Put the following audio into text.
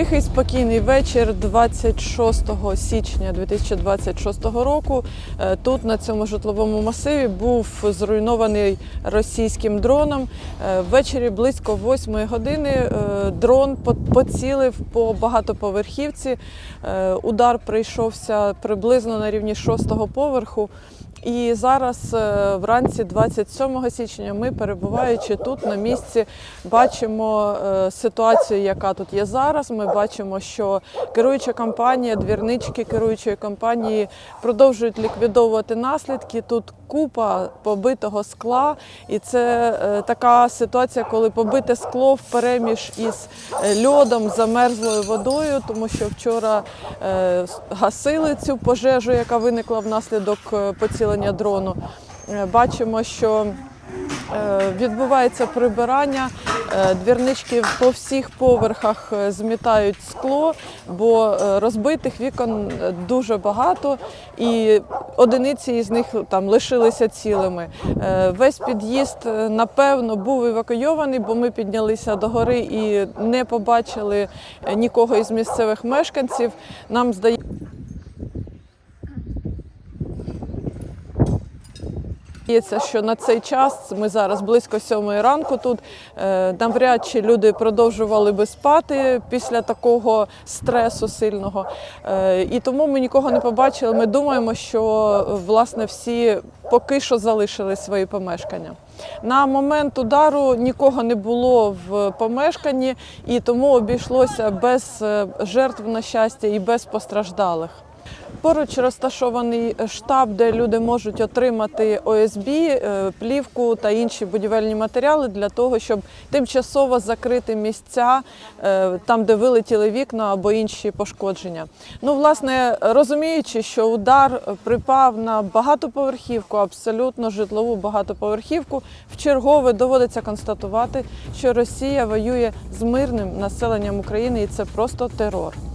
Тихий спокійний вечір 26 січня 2026 року. Е, Тут на цьому житловому масиві був зруйнований російським дроном. Е, Ввечері близько 8 години е, дрон поцілив по багатоповерхівці. Удар прийшовся приблизно на рівні 6 поверху. І зараз вранці 27 січня ми, перебуваючи тут на місці, бачимо ситуацію, яка тут є зараз. Ми бачимо, що керуюча компанія, двірнички керуючої компанії продовжують ліквідовувати наслідки. Тут купа побитого скла, і це е, така ситуація, коли побите скло впереміж із е, льодом, замерзлою водою, тому що вчора е, гасили цю пожежу, яка виникла внаслідок поцілення дрону. Бачимо, що відбувається прибирання. Е, Двірнички по всіх поверхах е, змітають скло, бо е, розбитих вікон дуже багато, і одиниці із них там лишилися цілими. Весь під'їзд, напевно, був евакуйований, бо ми піднялися до гори і не побачили нікого із місцевих мешканців. Нам здається. Здається, що на цей час ми зараз близько сьомої ранку тут е, навряд чи люди продовжували би спати після такого стресу сильного. Е, І тому ми нікого не побачили. Ми думаємо, що власне всі поки що залишили свої помешкання. На момент удару нікого не було в помешканні, і тому обійшлося без е, жертв на щастя і без постраждалих. Поруч розташований штаб, де люди можуть отримати ОСБ, е, плівку та інші будівельні матеріали для того, щоб тимчасово закрити місця е, там, де вилетіли вікна або інші пошкодження. Ну, власне, розуміючи, що удар припав на багатоповерхівку, абсолютно житлову багатоповерхівку, вчергове доводиться констатувати, що Росія воює з мирним населенням України, і це просто терор.